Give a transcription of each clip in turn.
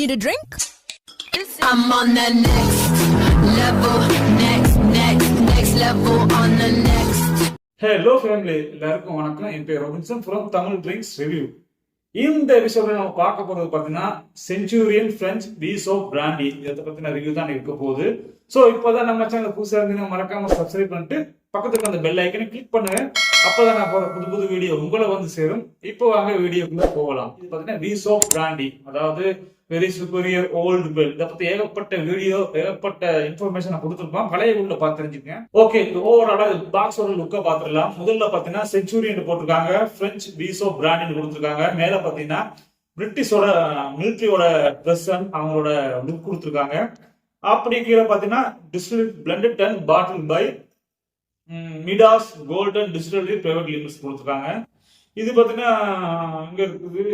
Need a drink? I'm on the next level, next, next, next level on the next. Hello family எல்லாருக்கும் வணக்கம். என் பேர் Robinson from Tamil drinks review இந்த எபிசோட நம்ம பார்க்க போறது பார்த்தீங்கன்னா செஞ்சுரியன் ஃப்ரெஞ்ச் பீசோ பிராண்டி இதை பத்தின ரிவ்யூ தான் இருக்க போகுது. ஸோ இப்போதான் நம்ம சேனல் புதுசாக இருந்தீங்கன்னா மறக்காம சப்ஸ்கிரைப் பண்ணிட்டு பக்கத்துக்கு அந்த பெல் ஐக்கனை கிளிக் பண்ணுங்க. அப்பதான் நான் போற புது புது வீடியோ உங்களை வந்து சேரும். இப்போ வாங்க வீடியோக்குள்ள போகலாம். இது பார்த்தீங்கன்னா ரீசோ பிராண்டி அதாவது வெரி சுப்பீரியர் ஓல்டு பெல் இதை பத்தி ஏகப்பட்ட வீடியோ ஏகப்பட்ட இன்ஃபர்மேஷன் நான் பழைய உள்ள பார்த்து ஓகே ஓகே ஓவராலா பாக்ஸோட லுக்கை பார்த்துடலாம். முதல்ல பாத்தீங்கன்னா செஞ்சுரியன் போட்டிருக்காங்க. பிரெஞ்சு பீசோ பிராண்டின் கொடுத்துருக்காங்க. மேல பாத்தீங்கன்னா பிரிட்டிஷோட மிலிட்ரியோட ட்ரெஸ் அவங்களோட லுக் கொடுத்துருக்காங்க. அப்படி கீழே பாத்தீங்கன்னா distil blended and bottle by Midas golden digital private limits கொடுத்துருக்காங்க. இது பார்த்தீங்கன்னா இங்கே இருக்குது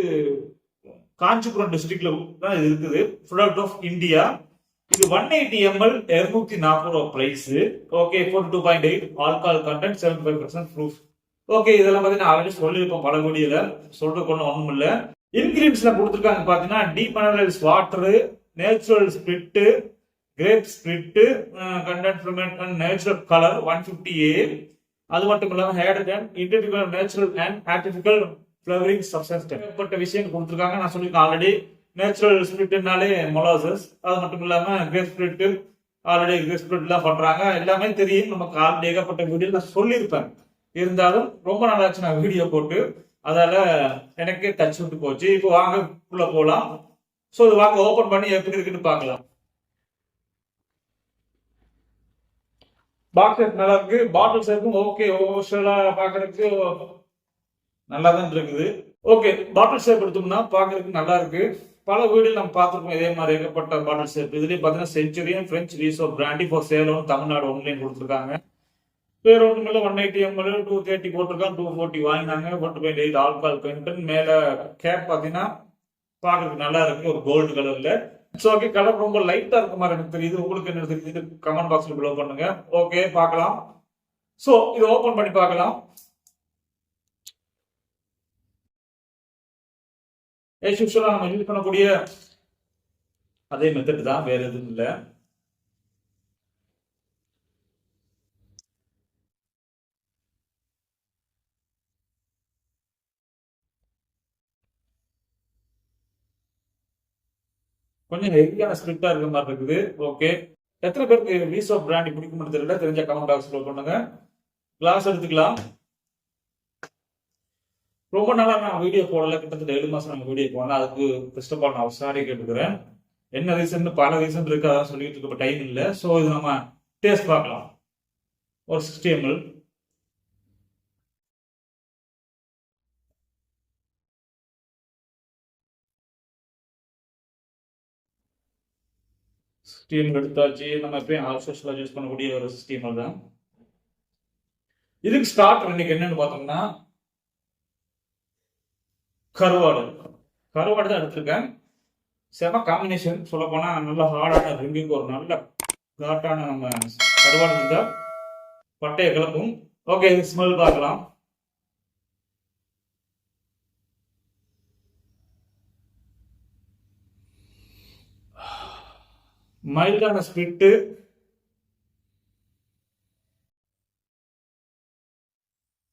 காஞ்சிபுரம் டிஸ்ட்ரிக்ட்ல தான் இது இருக்குது. ப்ராடக்ட் ஆஃப் இந்தியா இது ஒன் எயிட்டி எம்எல் இருநூத்தி நாற்பது ரூபா price okay four two point eight alcohol content seven five percent proof okay இதெல்லாம் பார்த்தீங்கன்னா ஆல்ரெடி சொல்லியிருப்போம் பல வீடியோல சொல்றதுக்கு ஒன்றும் ஒன்றும் இல்லை. இன்கிரீடியன்ஸ்ல கொடுத்துருக்காங்க பார்த்தீங்கன்னா deep minerals water natural spirit grape spirit content and natural colour one fifty ஏ அது மட்டும் இல்லாமல் hydrogen identical natural and artificial flavouring substance ஏற்பட்ட விஷயம் கொடுத்துருக்காங்க. நான் சொல்லியிருக்கேன் ஆல்ரெடி நேச்சுரல் ஸ்பிரிட்னாலே மொலாசஸ் அது மட்டும் இல்லாமல் கிரேப் ஸ்பிரிட் ஆல்ரெடி கிரேப் ஸ்பிரிட்லாம் பண்றாங்க. எல்லாமே தெரியும். நமக்கு ஆல்ரெடி ஏகப்பட்ட வீடியோ நான் சொல்லியிருப்பேன். இருந்தாலும் ரொம்ப நல்லாச்சு நான் வீடியோ போட்டு. அதால எனக்கே டச் விட்டு போச்சு. இப்போ வாங்க உள்ள போகலாம் ஸோ இது வாங்க ஓப்பன் பண்ணி எப்படி இருக்குன்னு பார்க்கலாம். பாக்ஸ் நல்லா இருக்கு. பாட்டில் ஷேப்பும் ஓகே ஓவர்ஷலா பாக்குறதுக்கு நல்லா தான் இருக்குது. ஓகே பாட்டில் ஷேப் எடுத்தோம்னா பாக்குறதுக்கு நல்லா இருக்கு. பல வீடுகள் நம்ம பார்த்துருக்கோம். இதே மாதிரி ஏகப்பட்ட பாட்டில் ஷேப் இதுலேயே பார்த்தீங்கன்னா Centurion French ரீசோ brandy for sale in Tamil Nadu only கொடுத்துருக்காங்க. வேற ஒன்றும் இல்லை one eighty ML two thirty போட்டிருக்காங்க. டூ ஃபோர்ட்டி வாங்கினாங்க. One point eight alcohol content மேலே கேப் பார்த்தீங்கன்னா பார்க்கறதுக்கு நல்லா இருக்கு. ஒரு கோல்டு கலரில் ஸோ ஓகே கலர் ரொம்ப லைட்டா இருக்க மாதிரி எனக்கு தெரியுது. உங்களுக்கு என்ன தெரியுது? கமெண்ட் பாக்ஸ்ல பிலோ பண்ணுங்க. ஓகே பார்க்கலாம். ஸோ இதை ஓபன் பண்ணி பார்க்கலாம். ஏஸ் நம்ம யூஸ் பண்ணக்கூடிய அதே மெத்தட் தான் வேற எதுவும் இல்லை. கொஞ்சம் ஹெவியான ஸ்கிரிப்டா இருக்கிற மாதிரி இருக்குது. ஓகே எத்தனை பேருக்கு மீசோ பிராண்டி பிடிக்கும்னு தெரியல. தெரிஞ்ச கமெண்ட் பாக்ஸ்ல பண்ணுங்க. கிளாஸ் எடுத்துக்கலாம். ரொம்ப நாளா நான் வீடியோ போடல. கிட்டத்தட்ட ஏழு மாசம் நம்ம வீடியோ போனேன் அதுக்கு ஃபர்ஸ்ட் ஆஃப் ஆல் நான் சாரி கேட்டுக்கிறேன். என்ன ரீசன் பல ரீசன் இருக்கு. அதான் சொல்லிட்டு இருக்க டைம் இல்லை. ஸோ இது நம்ம டேஸ்ட் பார்க்கலாம். ஒரு சிக்ஸ்டி எம்எல் ஸ்டீம் எடுத்தாச்சு நம்ம எப்பயும் ஆல் யூஸ் பண்ணக்கூடிய ஒரு ஸ்டீமர் தான் இதுக்கு ஸ்டார்ட் இன்னைக்கு என்னன்னு பார்த்தோம்னா கருவாடு. கருவாடு தான் எடுத்திருக்கேன். செம காம்பினேஷன் சொல்ல போனா நல்ல ஹார்டான ரிங்கிங் ஒரு நல்ல காட்டான நம்ம கருவாடு இருந்தால் பட்டையை கிளப்பும். ஓகே இது ஸ்மெல் பார்க்கலாம். மைல்டான ஸ்பிட்டு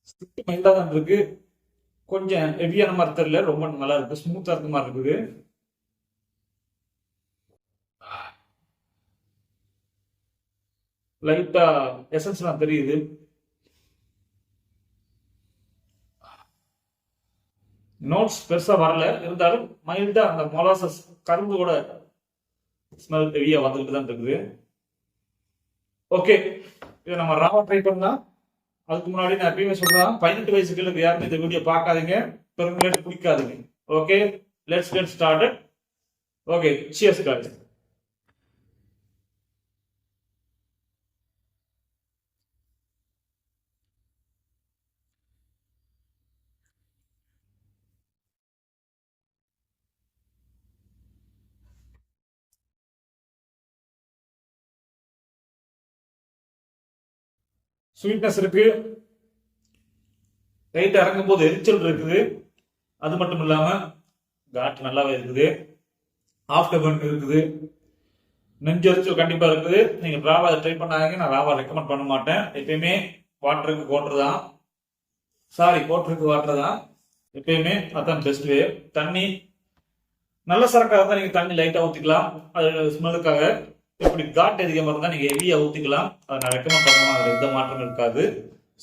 ஸ்பிட்டு மைல்டாக தான் இருக்கு. கொஞ்சம் ஹெவியான மாதிரி தெரியல. ரொம்ப நல்லா இருக்கு. ஸ்மூத்தாக இருக்க மாதிரி இருக்குது. லைட்டா எசன்ஸ்லாம் தெரியுது. நோட்ஸ் பெருசா வரல. இருந்தாலும் மைல்டா அந்த மொலாசஸ் கரும்போட ஸ்மெல் ஹெவியா வந்துகிட்டு தான் இருக்குது ஓகே இதை நம்ம ராவா ட்ரை பண்ணலாம். அதுக்கு முன்னாடி நான் எப்பயுமே சொல்றேன் பதினெட்டு வயசுக்கு யாருமே இந்த வீடியோ பார்க்காதீங்க. பெருமையிட்டு பிடிக்காதீங்க. Okay let's get started okay cheers college sweetness இருக்கு. லைட் இறங்கும் போது எரிச்சல் இருக்குது. அது மட்டும் இல்லாம காட்டு நல்லாவே இருக்குது. ஆஃப்டர் பர்ன் இருக்குது. நெஞ்சரிச்சல் கண்டிப்பா இருக்குது. நீங்க ராவா ட்ரை பண்ணாதீங்க. நான் ராவா ரெக்கமெண்ட் பண்ண மாட்டேன். எப்பயுமே வாட்டருக்கு கோட்டர் தான். சாரி கோட்டருக்கு வாட்டர் தான். எப்பயுமே அதான் பெஸ்ட் வே தண்ணி நல்ல சரக்காக இருந்தால் நீங்க தண்ணி லைட்டா ஊத்திக்கலாம். அது ஸ்மெல்லுக்காக இப்படி காட் அதிகமாக இருந்தால் நீங்கள் ஹெவியா ஊற்றிக்கலாம் அதை நான் ரெக்கமெண்ட் பண்ணுவேன் அதில் எந்த மாற்றம் இருக்காது.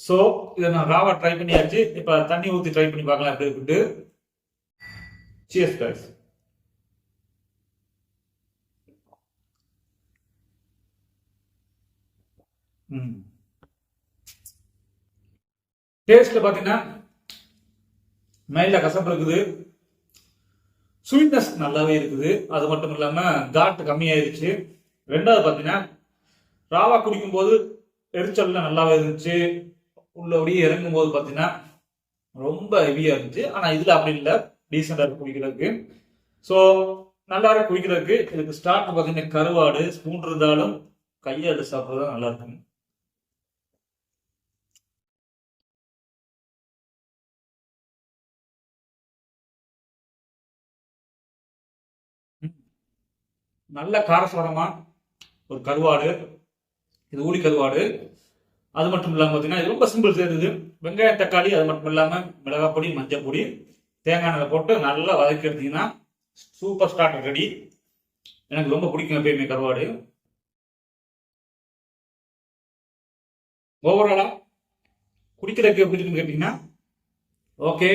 ஸோ இதை நான் ராவா ட்ரை பண்ணியாச்சு. இப்போ தண்ணி ஊற்றி ட்ரை பண்ணி பார்க்கலாம் எப்படி இருக்குட்டு சியர்ஸ் guys. டேஸ்ட்ல பாத்தீங்கன்னா மைல்டா கசப்பு இருக்குது. ஸ்வீட்னஸ் நல்லாவே இருக்குது. அது மட்டும் இல்லாம காட்டு கம்மியாயிருச்சு. ரெண்டாவது பாத்தீங்கன்னா ராவா குடிக்கும் போது எரிச்சல்ல நல்லாவே இருந்துச்சு. உள்ளபடியே இறங்கும் போது பாத்தீங்கன்னா ரொம்ப ஹெவியா இருந்துச்சு. ஆனா இதுல அப்படி இல்லை. டீசெண்டாக இருக்கு குடிக்கிறதுக்கு. ஸோ நல்லா இருக்கு குடிக்கிறதுக்கு. இதுக்கு ஸ்டார்ட் பாத்தீங்கன்னா கருவாடு ஸ்பூன் இருந்தாலும் கையாடு சாப்பிட்றது நல்லா இருக்கும். நல்ல காரசாரமா ஒரு கருவாடு இது ஊழி கருவாடு. அது மட்டும் இல்லாமல் பார்த்தீங்கன்னா இது ரொம்ப சிம்பிள் செய்யுது வெங்காயம் தக்காளி அது மட்டும் இல்லாமல் மிளகாய் பொடி மஞ்சள் பொடி. தேங்காய் எண்ணெய் போட்டு நல்லா வதக்கி எடுத்தீங்கன்னா சூப்பர் ஸ்டார்டர் ரெடி எனக்கு ரொம்ப பிடிக்கும் எப்பயுமே கருவாடு. ஓவராலாக குடிக்கிறதுக்கு எப்படி இருக்குன்னு கேட்டிங்கன்னா ஓகே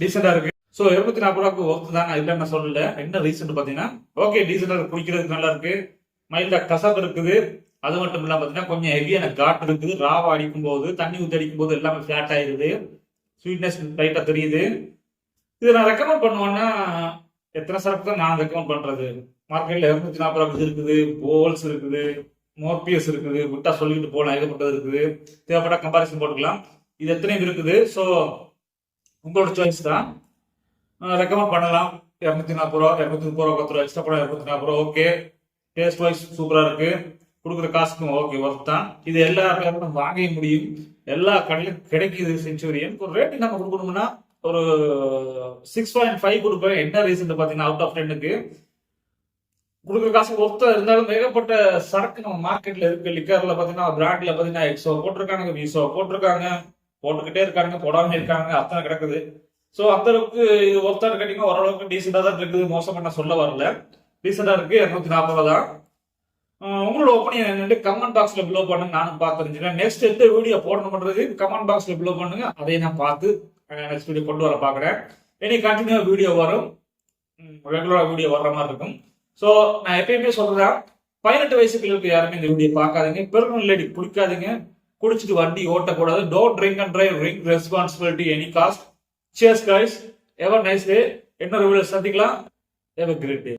டீசெண்டாக இருக்கு. ஸோ இருபத்தி நாற்பது ரூபாய்க்கு ஒர்த்து தான் நான் இல்லை நான் சொல்லல. என்ன ரீசன் பார்த்தீங்கன்னா ஓகே டீசெண்டாக குடிக்கிறதுக்கு நல்லா இருக்குது மைல்டா கசப்பு இருக்குது. அது மட்டும் இல்லாம பார்த்தீங்கன்னா கொஞ்சம் ஹெவியான காட் இருக்குது. ராவா அடிக்கும் போது தண்ணி ஊற்றி அடிக்கும் போது எல்லாமே ஃபிளாட் ஆயிருது. ஸ்வீட்னஸ் லைட்டாக தெரியுது. இதை நான் ரெக்கமெண்ட் பண்ணுவேன்னா எத்தனை சரக்கு தான் நான் ரெக்கமெண்ட் பண்றது? மார்க்கெட்ல இருநூத்தி நாற்பது ரூபாய்க்கு இருக்குது. போல்ஸ் இருக்குது. மோர்பியஸ் இருக்குது. விட்டா சொல்லிட்டு போகலாம் ஏகப்பட்டது இருக்குது. தேவைப்பட்ட கம்பாரிசன் போட்டுக்கலாம். இது எத்தனையும் இருக்குது. ஸோ உங்களோட சாய்ஸ் தான். ரெக்கமெண்ட் பண்ணலாம். இரநூத்தி நாற்பது ரூபா இரநூத்தி முப்பது ரூபா பத்து ரூபா எக்ஸ்ட்ரா படம் இரநூத்தி நாற்பது ரூபா ஓகே டேஸ்ட் வைஸ் சூப்பராக இருக்கு. கொடுக்குற காசுக்கும் ஓகே ஒர்க் தான். இது எல்லா பேரும் வாங்க முடியும். எல்லா கடையிலும் கிடைக்குது செஞ்சுரியன் ஒரு ரேட்டு நம்ம கொடுக்கணும்னா ஒரு சிக்ஸ் பாயிண்ட் ஃபைவ் கொடுப்பேன். என்ன ரீசன் பார்த்தீங்கன்னா அவுட் ஆஃப் டென்னுக்கு கொடுக்குற காசு ஒர்த்தா இருந்தாலும் ஏகப்பட்ட சரக்கு நம்ம மார்க்கெட்ல இருக்கு. லிக்கர்ல பாத்தீங்கன்னா பிராண்ட்ல பாத்தீங்கன்னா எக்ஸோ போட்டிருக்காங்க விசோ போட்டிருக்காங்க. போட்டுக்கிட்டே இருக்காங்க போடாம இருக்காங்க. அத்தனை கிடக்குது. ஸோ அந்த அளவுக்கு இது ஒர்த்தா கேட்டீங்கன்னா ஓரளவுக்கு டீசெண்டா தான் இருக்குது. மோசம் பண்ண சொல்ல வரல. ரீசெண்டாக இருக்கு இரநூத்தி நாற்பது தான். உங்களோட ஒப்பீனியன் என்னன்னு கமெண்ட் பாக்ஸில் பிலோ பண்ணுங்க நானும் பார்த்து தெரிஞ்சுக்கிறேன். நெக்ஸ்ட் எந்த வீடியோ போடணுன்றது கமெண்ட் பாக்ஸில் பிலோ பண்ணுங்க அதை நான் பார்த்து நெக்ஸ்ட் வீடியோ கொண்டு வர பார்க்குறேன். இனி கண்டினியூ வீடியோ வரும் ரெகுலராக வீடியோ வர்ற மாதிரி இருக்கும். ஸோ நான் எப்பயுமே சொல்கிறேன் பதினெட்டு வயசு பிள்ளைகளுக்கு யாருமே இந்த வீடியோ பார்க்காதீங்க. பெருமை லேடி பிடிக்காதீங்க குடிச்சிட்டு வண்டி ஓட்டக்கூடாது. Don't drink and drive ring responsibility any cost cheers guys ever nice day இன்னொரு வீடியோ சந்திக்கலாம். எவர் கிரேட் டே